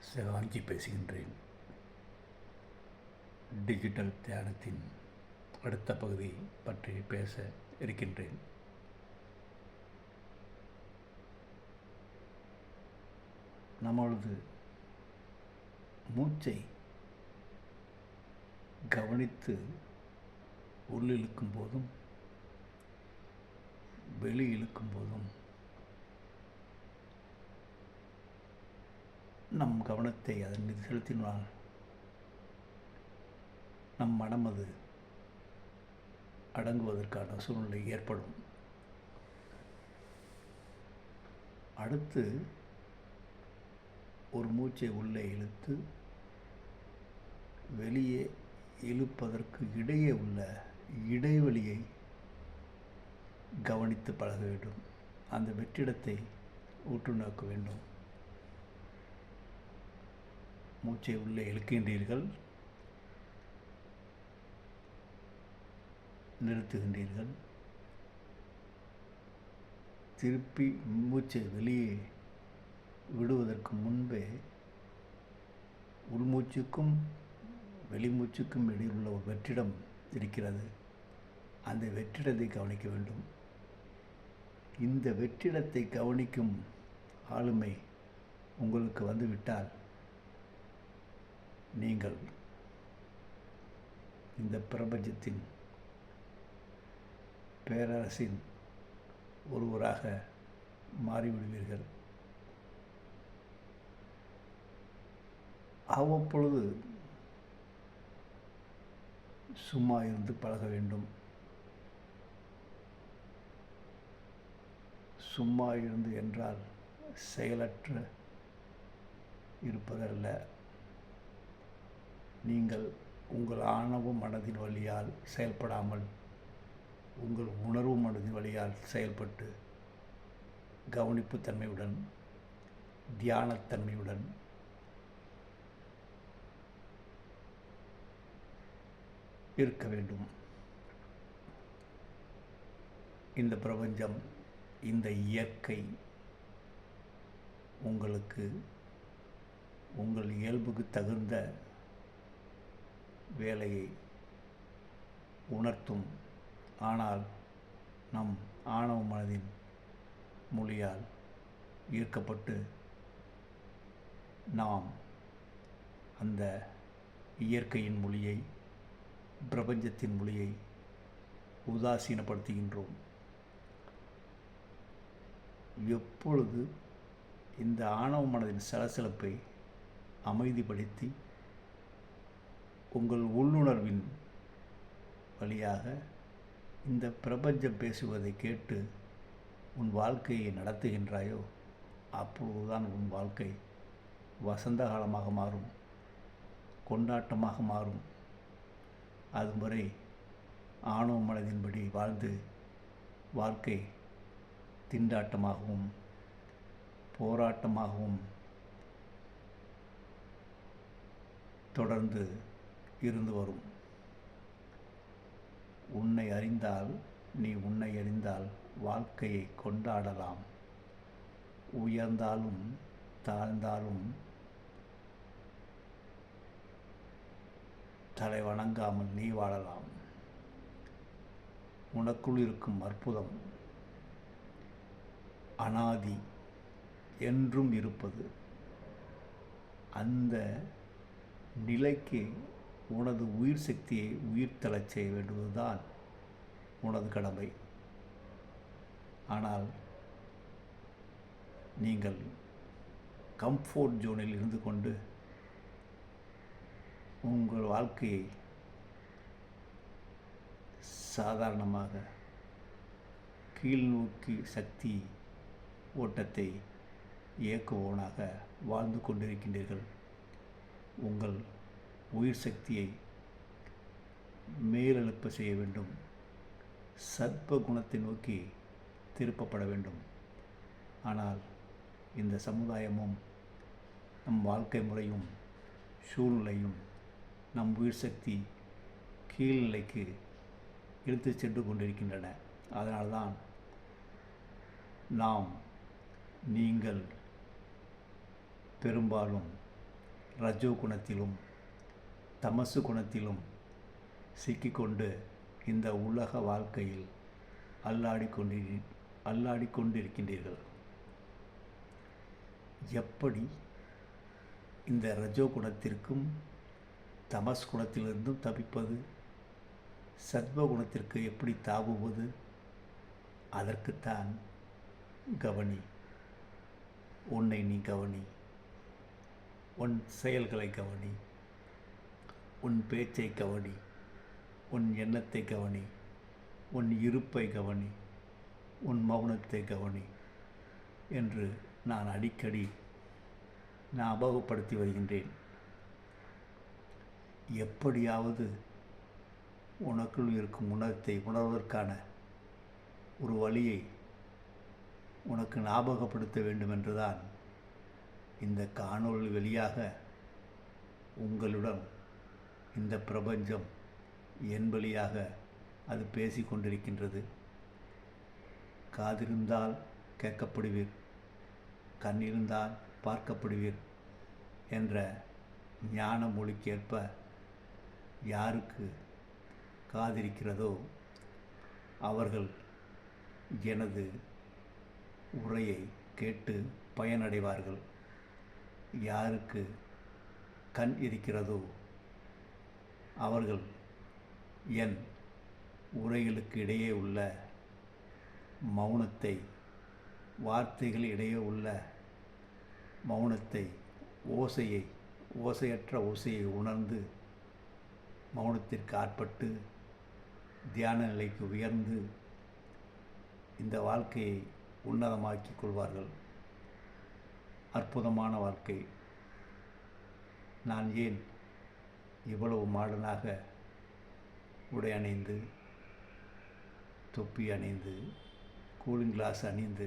சிவாஞ்சி பேசுகின்றேன். Digital தியானத்தின் அடுத்த பகுதி பற்றி பேச இருக்கின்றேன். நம்மளது மூச்சை கவனித்து உள்ளிழுக்கும் போதும் வெளி இழுக்கும் போதும் நம் கவனத்தை அதன் மீது செலுத்தினால் நம் மனம் அது அடங்குவதற்கான சூழ்நிலை ஏற்படும். அடுத்து ஒரு மூச்சை உள்ளே இழுத்து வெளியே இழுப்பதற்கு இடையே உள்ள இடைவெளியை கவனித்து பழக வேண்டும். அந்த வெற்றிடத்தை உற்று நோக்க வேண்டும். மூச்சை உள்ளே இழுக்கின்றீர்கள். நிறுத்துகின்றீர்கள். திருப்பி மூச்சை வெளியே விடுவதற்கு முன்பே உள்மூச்சுக்கும் வெளிமூச்சுக்கும் இடையில் உள்ள ஒரு வெற்றிடம் இருக்கிறது. அந்த வெற்றிடத்தை கவனிக்க வேண்டும். இந்த வெற்றிடத்தை கவனிக்கும் ஆளுமை உங்களுக்கு வந்துவிட்டால் நீங்கள் இந்த பிரபஞ்சத்தின் பேரரசின் ஒருவராக மாறிவிடுவீர்கள். அவ்வப்பொழுது சும்மா இருந்து பழக வேண்டும். சும்மா இருந்து என்றால் செயலற்ற இருப்பதல்ல. நீங்கள் உங்கள் ஆணவ மனதின் வழியால் செயல்படாமல் உங்கள் உணர்வு மனதின் வழியால் செயல்பட்டு கவனிப்புத்தன்மையுடன் தியானத்தன்மையுடன் இருக்க வேண்டும். இந்த பிரபஞ்சம் இந்த இயற்கை உங்களுக்கு உங்கள் இயல்புக்கு தகுந்த வேலையை உணர்த்தும். ஆனால் நம் ஆணவ மனதின் மொழியால் ஈர்க்கப்பட்டு நாம் அந்த இயற்கையின் மொழியை பிரபஞ்சத்தின் மொழியை உதாசீனப்படுத்துகின்றோம். எப்பொழுது இந்த ஆணவ மனதின் சலசலப்பை அமைதிப்படுத்தி உங்கள் உள்ளுணர்வின் வழியாக இந்த பிரபஞ்சம் பேசுவதை கேட்டு உன் வாழ்க்கையை நடத்துகின்றாயோ அப்பொழுதுதான் உன் வாழ்க்கை வசந்த காலமாக மாறும் கொண்டாட்டமாக மாறும். அதுவரை ஆணவ மனதின்படி வாழ்ந்து வாழ்க்கை திண்டாட்டமாகவும் போராட்டமாகவும் தொடர்ந்து இருந்து வரும். உன்னை அறிந்தால் நீ உன்னை அறிந்தால் வாழ்க்கையை கொண்டாடலாம். உயர்ந்தாலும் தாழ்ந்தாலும் தலை வணங்காமல் நீ வாழலாம். உனக்குள் இருக்கும் அற்புதம் அனாதி என்றும் இருப்பது. அந்த நிலைக்கு உனது உயிர் சக்தியை உயிர்த்தளச் செய்ய வேண்டுவதுதான் உனது கடமை. ஆனால் நீங்கள் கம்ஃபோர்ட் ஜோனில் இருந்து கொண்டு உங்கள் வாழ்க்கையை சாதாரணமாக கீழ்நோக்கி சக்தி ஓட்டத்தை இயக்குவோனாக வாழ்ந்து கொண்டிருக்கின்றீர்கள். உங்கள் உயிர் சக்தியை மேலெழுப்ப செய்ய வேண்டும். சர்ப்ப குணத்தை நோக்கி திருப்பப்பட வேண்டும். ஆனால் இந்த சமுதாயமும் நம் வாழ்க்கை முறையும் சூழ்நிலையும் நம் உயிர் சக்தி கீழ்நிலைக்கு இழுத்து சென்று கொண்டிருக்கின்றன. அதனால்தான் நாம் நீங்கள் பெரும்பாலும் ரஜோ குணத்திலும் தமசு குணத்திலும் சிக்கிக்கொண்டு இந்த உலக வாழ்க்கையில் அல்லாடிக்கொண்டி அல்லாடிக்கொண்டிருக்கின்றீர்கள் எப்படி இந்த ரஜோ குணத்திற்கும் தமஸ் குணத்திலிருந்தும் தப்பிப்பது சத்வ குணத்திற்கு எப்படி தாவுவது? அதற்குத்தான் கவனி. உன்னை நீ கவனி. உன் செயல்களை கவனி. உன் பேச்சை கவனி உன் எண்ணத்தை கவனி உன் இருப்பை கவனி உன் மௌனத்தை கவனி என்று நான் அடிக்கடி ஞாபகப்படுத்தி வருகின்றேன். எப்படியாவது உனக்குள் இருக்கும் உணர்த்தை உணர்வதற்கான ஒரு வழியை உனக்கு ஞாபகப்படுத்த வேண்டும் என்றுதான் இந்த காணொளி வெளியாக உங்களுடன் இந்த பிரபஞ்சம் என் வழியாக அது பேசி கொண்டிருக்கின்றது காதிருந்தால் கேட்கப்படுவீர் கண்ணிருந்தால் பார்க்கப்படுவீர் என்ற ஞான மொழிக்கேற்ப யாருக்கு காதிருக்கிறதோ அவர்கள் எனது உரையை கேட்டு பயனடைவார்கள். யாருக்கு கண் இருக்கிறதோ அவர்கள் என் உரைகளுக்கு இடையே உள்ள மௌனத்தை வார்த்தைகள் இடையே உள்ள மௌனத்தை ஓசையை ஓசையற்ற ஓசையை உணர்ந்து மௌனத்திற்கு ஆட்பட்டு தியான நிலைக்கு உயர்ந்து இந்த வாழ்க்கையை உன்னதமாக்கிக் கொள்வார்கள். அற்புதமான வாழ்க்கை. நான் ஏன் இவ்வளவு மாடனாக உடை அணிந்து தொப்பி அணிந்து கூலிங் கிளாஸ் அணிந்து